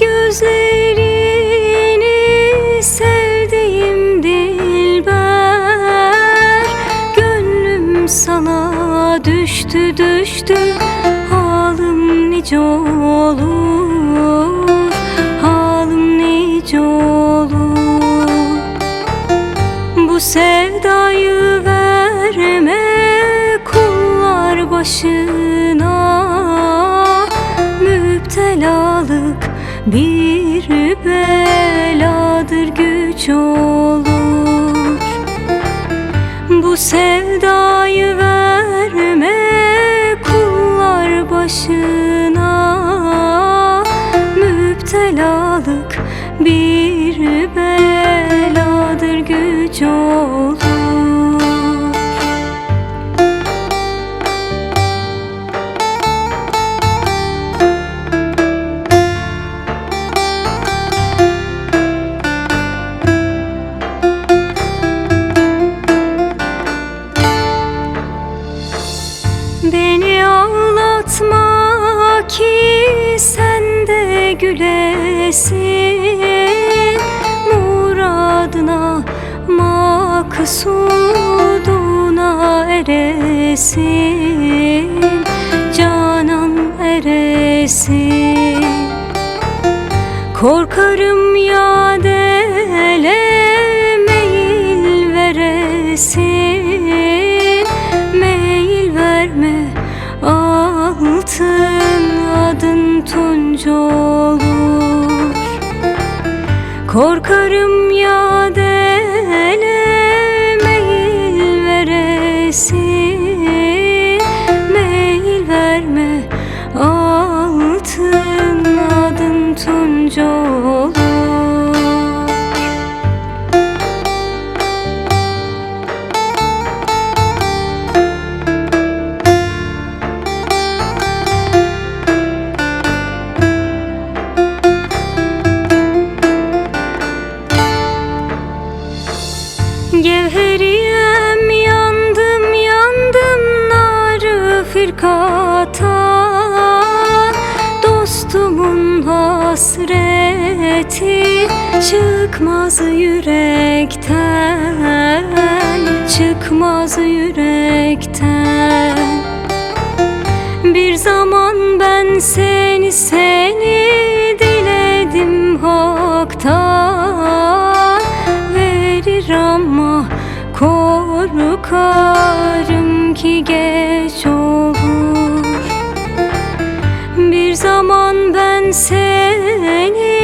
gözlerini sevdiğim dilber. Gönlüm sana düştü düştü halim nice olur Halim nice olur. Bu sevdayı verme kullar başına Müptelalık bir beladır güç olur. Bu sevdayı verme kullar başına. Müptelalık bir beladır gülesin Muradına maksuduna eresin Canan eresin. Korkarım ya dele meyil veresin Meyil verme Korkarım ya hasreti çıkmaz yürekten Çıkmaz yürekten. Bir zaman ben seni seni diledim haktan Verir ama korkarım ki geç olur. Bir zaman ben seni